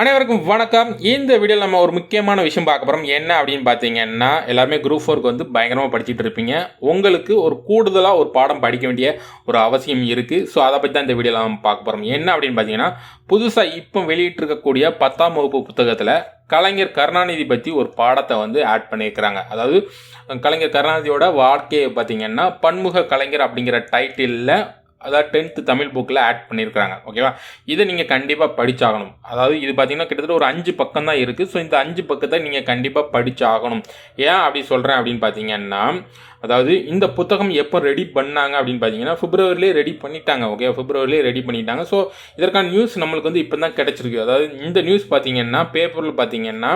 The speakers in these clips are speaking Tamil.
அனைவருக்கும் வணக்கம். இந்த வீடியோவில் நம்ம ஒரு முக்கியமான விஷயம் பார்க்க போகிறோம் என்ன அப்படின்னு பார்த்தீங்கன்னா எல்லாருமே குரூப் ஃபோருக்கு வந்து பயங்கரமாக படிச்சுட்டு இருப்பீங்க. உங்களுக்கு ஒரு கூடுதலாக ஒரு பாடம் படிக்க வேண்டிய ஒரு அவசியம் இருக்குது ஸோ அதை பற்றி தான் இந்த வீடியோவில் நம்ம பார்க்க போகிறோம் என்ன அப்படின்னு பார்த்தீங்கன்னா புதுசாக இப்போ வெளியிட்டிருக்கக்கூடிய பத்தாம் வகுப்பு புத்தகத்தில் கலைஞர் கருணாநிதி பற்றி ஒரு பாடத்தை வந்து ஆட் பண்ணியிருக்கிறாங்க. அதாவது கலைஞர் கருணாநிதியோட வாழ்க்கையை பார்த்தீங்கன்னா பன்முக கலைஞர் அப்படிங்கிற டைட்டிலில் அதாவது டென்த்து தமிழ் புக்கில் ஆட் பண்ணியிருக்கிறாங்க ஓகேவா இதை நீங்கள் கண்டிப்பாக படிச்சாகணும். அதாவது இது பார்த்தீங்கன்னா கிட்டத்தட்ட ஒரு அஞ்சு பக்கம் தான் இருக்குது ஸோ இந்த அஞ்சு பக்கத்தை நீங்கள் கண்டிப்பாக படிச்சாகணும். ஏன் அப்படி சொல்கிறேன் அப்படின்னு பார்த்தீங்கன்னா அதாவது இந்த புத்தகம் எப்போ ரெடி பண்ணாங்க அப்படின்னு பார்த்தீங்கன்னா பிப்ரவரிலே ரெடி பண்ணிட்டாங்க ஓகே பிப்ரவரிலே ரெடி பண்ணிட்டாங்க. ஸோ இதற்கான நியூஸ் நம்மளுக்கு வந்து இப்போ தான் கிடச்சிருக்கு. அதாவது இந்த நியூஸ் பார்த்தீங்கன்னா பேப்பரில் பார்த்தீங்கன்னா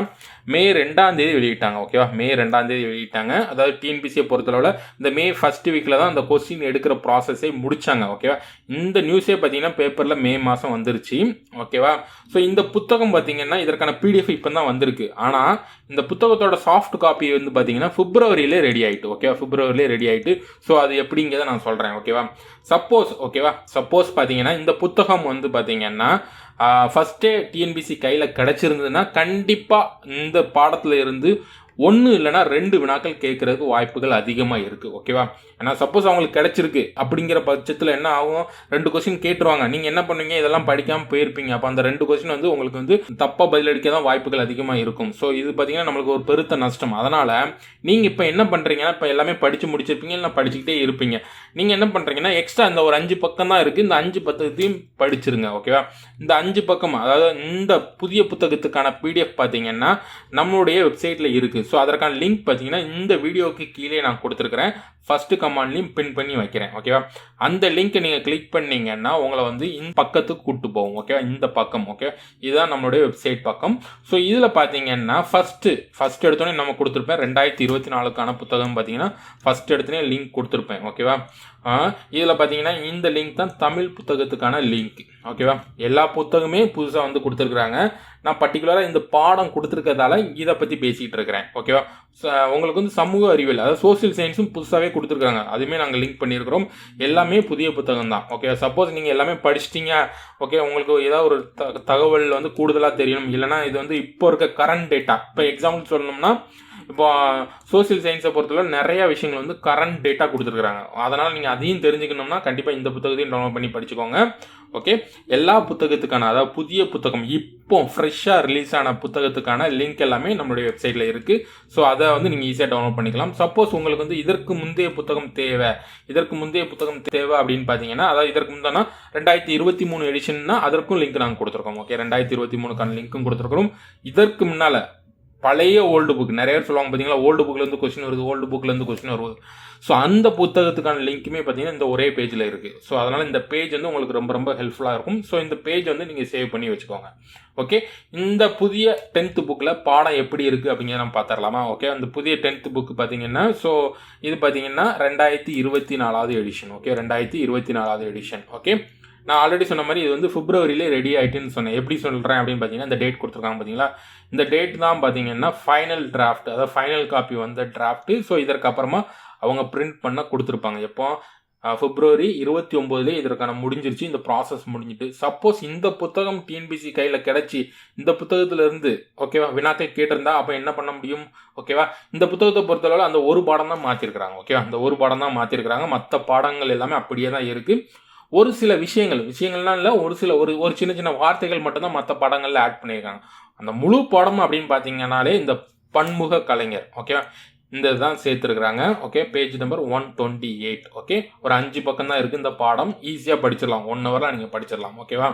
மே ரெண்டாம் தேதி வெளியிட்டாங்க ஓகேவா மே ரெண்டாம் தேதி வெளியிட்டாங்க. அதாவது டிஎன்பிசியை பொறுத்தளவில் இந்த மே ஃபர்ஸ்ட் வீக்கில் தான் அந்த கொஸ்டின் எடுக்கிற ப்ராசஸே முடித்தாங்க ஓகேவா இந்த நியூஸே பார்த்தீங்கன்னா பேப்பரில் மே மாதம் வந்துருச்சு ஓகேவா ஸோ இந்த புத்தகம் பார்த்தீங்கன்னா இதற்கான பிடிஎஃப் இப்போ தான் வந்திருக்கு. ஆனால் இந்த புத்தகத்தோட சாஃப்ட் காப்பி வந்து பார்த்தீங்கன்னா பிப்ரவரியிலே ரெடி ஆகிட்டு ஓகேவா பிப்ரவரிலே ரெடி ஆயிட்டு ஸோ அது எப்படிங்கிறத நான் சொல்கிறேன் ஓகேவா சப்போஸ் ஓகேவா சப்போஸ் பார்த்தீங்கன்னா இந்த புத்தகம் வந்து பார்த்தீங்கன்னா ஃபஸ்ட்டே டிஎன்பிசி கையில் கிடச்சிருந்ததுன்னா கண்டிப்பாக இந்த பாடத்தில் இருந்து ஒன்று இல்லைனா ரெண்டு வினாக்கள் கேட்குறதுக்கு வாய்ப்புகள் அதிகமாக இருக்குது ஓகேவா ஏன்னா சப்போஸ் அவங்களுக்கு கிடச்சிருக்கு அப்படிங்கிற பட்சத்தில் என்ன ஆகும்? ரெண்டு கொஸ்டின் கேட்டுருவாங்க. நீங்கள் என்ன பண்ணுவீங்க? இதெல்லாம் படிக்காமல் போயிருப்பீங்க. அப்போ அந்த ரெண்டு கொஸ்டின் வந்து உங்களுக்கு வந்து தப்பாக பதிலளிக்க தான் வாய்ப்புகள் அதிகமாக இருக்கும். ஸோ இது பார்த்தீங்கன்னா நம்மளுக்கு ஒரு பெருத்த நஷ்டம். அதனால் நீங்கள் இப்போ என்ன பண்ணுறீங்கன்னா இப்போ எல்லாமே படித்து முடிச்சிருப்பீங்க இல்லை படிச்சுக்கிட்டே இருப்பீங்க. நீங்கள் என்ன பண்ணுறீங்கன்னா எக்ஸ்ட்ரா இந்த ஒரு அஞ்சு பக்கம் தான் இருக்குது இந்த அஞ்சு பக்கத்தையும் படிச்சிருங்க ஓகேவா இந்த அஞ்சு பக்கம் அதாவது இந்த புதிய புத்தகத்துக்கான பிடிஎஃப் பார்த்தீங்கன்னா நம்மளுடைய வெப்சைட்டில் இருக்குது ஸோ அதற்கான லிங்க் பார்த்தீங்கன்னா இந்த வீடியோவுக்கு கீழே நான் கொடுத்துருக்குறேன். ஃபஸ்ட்டு கமாண்ட்லையும் பின் பண்ணி வைக்கிறேன் ஓகேவா அந்த லிங்க்கை நீங்கள் கிளிக் பண்ணீங்கன்னா உங்களை வந்து இந்த பக்கத்துக்கு கூட்டு போகும் ஓகேவா இந்த பக்கம் ஓகே இதுதான் நம்மளுடைய வெப்சைட் பக்கம். ஸோ இதில் பார்த்தீங்கன்னா ஃபஸ்ட்டு ஃபஸ்ட் எடுத்தோடனே நம்ம கொடுத்துருப்பேன். ரெண்டாயிரத்தி இருபத்தி நாலுக்கான புத்தகம் பார்த்தீங்கன்னா ஃபஸ்ட் எடுத்தோடனே லிங்க் கொடுத்துருப்பேன் ஓகேவா இதில் பார்த்தீங்கன்னா இந்த லிங்க் தான் தமிழ் புத்தகத்துக்கான லிங்க் ஓகேவா எல்லா புத்தகமே புதுசாக வந்து கொடுத்துருக்குறாங்க. நான் பர்டிகுலராக இந்த பாடம் கொடுத்துருக்கிறதால இதை பற்றி பேசிகிட்டு இருக்கிறேன். ஓகேவா உங்களுக்கு வந்து சமூக அறிவியல் அதாவது சோசியல் சயின்ஸும் புதுசாகவே கொடுத்துருக்காங்க அதுவுமே நாங்கள் லிங்க் பண்ணியிருக்கிறோம். எல்லாமே புதிய புத்தகம் தான். ஓகே சப்போஸ் நீங்கள் எல்லாமே படிச்சிட்டிங்க. ஓகே உங்களுக்கு ஏதாவது ஒரு த தகவல் வந்து கூடுதலாக தெரியணும். இல்லைனா இது வந்து இப்போ இருக்க கரண்ட் டேட்டா இப்போ எக்ஸாம்பிள் சொல்லணும்னா இப்போ சோசியல் சயின்ஸை பொறுத்தவரை நிறைய விஷயங்கள் வந்து கரண்ட் டேட்டா கொடுத்துருக்குறாங்க. அதனால் நீங்கள் அதையும் தெரிஞ்சுக்கணும்னா கண்டிப்பாக இந்த புத்தகத்தையும் டவுன்லோட் பண்ணி படிச்சுக்கோங்க. ஓகே எல்லா புத்தகத்துக்கான அதாவது புதிய புத்தகம் இப்போ ஃப்ரெஷ்ஷாக ரிலீஸ் ஆன புத்தகத்துக்கான லிங்க் எல்லாமே நம்மளுடைய வெப்சைட்டில் இருக்குது ஸோ அதை வந்து நீங்கள் ஈஸியாக டவுன்லோட் பண்ணிக்கலாம். சப்போஸ் உங்களுக்கு வந்து இதற்கு முந்தைய புத்தகம் தேவை. இதற்கு முந்தைய புத்தகம் தேவை அப்படின்னு பார்த்தீங்கன்னா அதாவது இதற்கு முந்தானா ரெண்டாயிரத்தி இருபத்தி மூணு எடிஷன்னா அதற்கும் லிங்க் நாங்கள் கொடுத்துருக்கோம். ஓகே ரெண்டாயிரத்தி இருபத்தி மூணுக்கான லிங்க்கும் கொடுத்துருக்கோம் இதற்கு முன்னால் பழைய ஓல்டு புக் நிறைய பேர் சொல்லுவாங்க பார்த்தீங்களா ஓல்டு புக்லேருந்து கொஸ்டின் வருது ஓல்டு புக்லேருந்து கொஸ்டின் வருது. ஸோ அந்த புத்தகத்துக்கான லிங்க்குமே பார்த்தீங்கன்னா இந்த ஒரே பேஜில் இருக்குது ஸோ அதனால் இந்த பேஜ் வந்து உங்களுக்கு ரொம்ப ரொம்ப ஹெல்ப்ஃபுல்லாக இருக்கும். ஸோ இந்த பேஜ் வந்து நீங்கள் சேவ் பண்ணி வச்சுக்கோங்க. ஓகே இந்த புதிய டென்த்து புக்கில் பாடம் எப்படி இருக்குது அப்படிங்கிறத நம்ம பார்த்துடலாமா? ஓகே அந்த புதிய டென்த்து புக் பார்த்தீங்கன்னா ஸோ இது பார்த்தீங்கன்னா ரெண்டாயிரத்தி இருபத்தி நாலாவது எடிஷன் ஓகே ரெண்டாயிரத்தி இருபத்தி நாலாவது எடிஷன் ஓகே நான் ஆல்ரெடி சொன்ன மாதிரி இது வந்து பிப்ரவரியிலே ரெடி ஆகிட்டுன்னு சொன்னேன். எப்படி சொல்கிறேன் அப்படின்னு பார்த்தீங்கன்னா இந்த டேட் கொடுத்துருக்காங்க பார்த்தீங்களா? இந்த டேட் தான் பார்த்தீங்கன்னா ஃபைனல் டிராஃப்ட் அதாவது ஃபைனல் காப்பி வந்த டிராஃப்ட்டு ஸோ இதற்கப்புறமா அவங்க பிரிண்ட் பண்ண கொடுத்துருப்பாங்க. எப்போ? பிப்ரவரி இருபத்தி ஒம்போதுலேயே இதற்கான முடிஞ்சிருச்சு. இந்த ப்ராசஸ் முடிஞ்சிட்டு. சப்போஸ் இந்த புத்தகம் டிஎன்பிசி கையில் கிடச்சி இந்த புத்தகத்திலேருந்து ஓகேவா வினாத்தை கேட்டிருந்தா அப்போ என்ன பண்ண முடியும்? ஓகேவா இந்த புத்தகத்தை பொறுத்தளவில் அந்த ஒரு பாடம் தான் மாற்றிருக்கிறாங்க ஓகேவா அந்த ஒரு பாடம் தான் மாற்றிருக்கிறாங்க மற்ற பாடங்கள் எல்லாமே அப்படியே தான் இருக்குது ஒரு சில விஷயங்கள் விஷயங்கள்லாம் இல்லை ஒரு சில ஒரு ஒரு சின்ன சின்ன வார்த்தைகள் மட்டும்தான் மற்ற படங்களில் ஆட் பண்ணியிருக்காங்க. அந்த முழு படம் அப்படின்னு பார்த்தீங்கன்னாலே இந்த பன்முக கலைஞர் ஓகேவா இந்த இதுதான் சேர்த்துருக்குறாங்க okay page number one twenty eight okay ஒரு அஞ்சு பக்கம் தான் இருக்குது இந்த பாடம். ஈஸியாக படிச்சிடலாம். ஒன் ஹவரில் நீங்கள் படிச்சிடலாம் ஓகேவா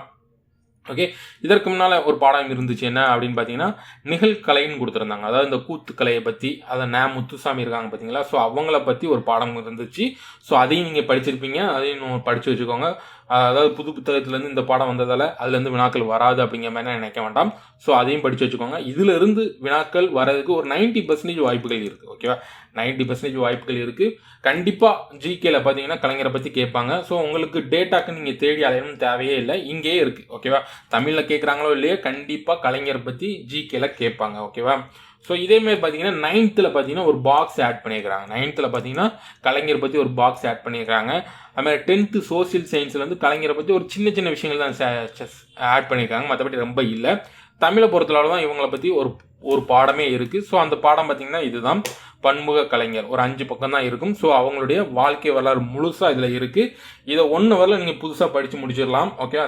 ஓகே இதற்கு முன்னால் ஒரு பாடம் இருந்துச்சு. என்ன அப்படின்னு பார்த்தீங்கன்னா நிகழ்கலைன்னு கொடுத்துருந்தாங்க. அதாவது இந்த கூத்துக்கலையை பற்றி அதை நே முத்துசாமி இருக்காங்க பார்த்தீங்களா ஸோ அவங்கள பற்றி ஒரு பாடம் இருந்துச்சு. ஸோ அதையும் நீங்கள் படிச்சிருப்பீங்க. அதையும் படித்து வச்சுக்கோங்க. அதாவது புது புத்தகத்துலேருந்து இந்த பாடம் வந்ததால் அதுலேருந்து வினாக்கள் வராது அப்படிங்கிற மாதிரி நினைக்க வேண்டாம். ஸோ அதையும் படித்து வச்சுக்கோங்க. இதிலிருந்து வினாக்கள் வரதுக்கு ஒரு நைன்ட்டி பர்சன்டேஜ் வாய்ப்புகள் இருக்குது ஓகேவா நைன்ட்டி பர்சன்டேஜ் வாய்ப்புகள் இருக்குது கண்டிப்பாக ஜிகேல பார்த்தீங்கன்னா கலைஞரை பற்றி கேட்பாங்க. ஸோ உங்களுக்கு டேட்டாக்கு நீங்கள் தேடி அலையணும் தேவையே இல்லை. இங்கேயே இருக்குது ஓகேவா தமிழில் கேட்குறாங்களோ இல்லையோ கண்டிப்பாக கலைஞரை பற்றி ஜிகேல கேட்பாங்க. ஓகேவா ஸோ இதேமாதிரி பார்த்தீங்கன்னா நைன்த்தில் பார்த்தீங்கன்னா ஒரு பாக்ஸ் ஆட் பண்ணியிருக்கிறாங்க நைன்த்தில் பார்த்தீங்கன்னா கலைஞர் பற்றி ஒரு பாக்ஸ் ஆட் பண்ணியிருக்காங்க அதுமாதிரி டென்த்து சோசியல் சயின்ஸில் வந்து கலைஞரை பற்றி ஒரு சின்ன சின்ன விஷயங்கள் தான் ஆட் பண்ணியிருக்காங்க மற்றபடி ரொம்ப இல்லை. தமிழை பொறுத்தளவு தான் இவங்களை பற்றி ஒரு ஒரு பாடமே இருக்குது ஸோ அந்த பாடம் பார்த்தீங்கன்னா இதுதான். பன்முக கலைஞர். ஒரு அஞ்சு பக்கம் தான் இருக்கும். ஸோ அவங்களுடைய வாழ்க்கை வரலாறு முழுசாக இதில் இருக்குது இதை ஒன் ஹவரில் நீங்கள் புதுசாக படித்து முடிச்சிடலாம். ஓகே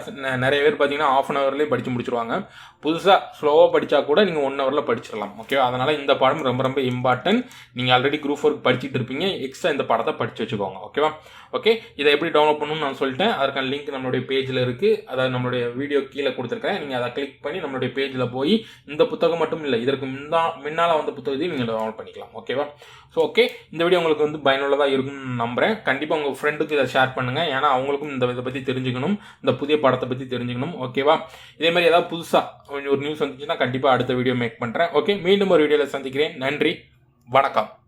நிறைய பேர் பார்த்தீங்கன்னா ஆஃப் அன் ஹவர்லேயே படித்து முடிச்சிருவாங்க. புதுசாக ஸ்லோவாக படித்தா கூட நீங்கள் ஒன் ஹவரில் படிச்சிடலாம். ஓகே அதனால் இந்த பாடம் ரொம்ப ரொம்ப இம்பார்ட்டன்ட் நீங்கள் ஆல்ரெடி குரூப் ஒர்க் படிச்சுட்டு இருப்பீங்க. எக்ஸ்ட்ரா இந்த படத்தை படித்து வச்சுக்கோங்க. ஓகேவா ஓகே இதை எப்படி டவுன்லோட் பண்ணணும்னு நான் சொல்லிட்டேன். அதற்கான லிங்க் நம்மளுடைய பேஜில் இருக்குது அதாவது நம்மளுடைய வீடியோ கீழே கொடுத்துருக்கேன் நீங்கள் அதை கிளிக் பண்ணி நம்மளுடைய பேஜில் போய் இந்த புத்தகம் மட்டும் இல்லை இதற்கு முன்னா முன்னால் வந்த புத்தகத்தையும் நீங்கள் டவுன்லோட் பண்ணிக்கலாம். ஓகேவா ஸோ ஓகே இந்த வீடியோ உங்களுக்கு வந்து பயனுள்ளதாக இருக்கும்னு நம்புகிறேன் கண்டிப்பாக உங்கள் ஃப்ரெண்டுக்கு இதை ஷேர் பண்ணுங்கள் ஏன்னா அவங்களுக்கும் இந்த இதை பற்றி தெரிஞ்சுக்கணும். இந்த புதிய படத்தை பற்றி தெரிஞ்சுக்கணும். ஓகேவா? இதே மாதிரி ஏதாவது புதுசாக ஒரு நியூஸ் வந்துச்சுன்னா கண்டிப்பாக அடுத்த வீடியோ மேக் பண்ணுறேன் ஓகே மீண்டும் ஒரு வீடியோவில் சந்திக்கிறேன். நன்றி. வணக்கம்.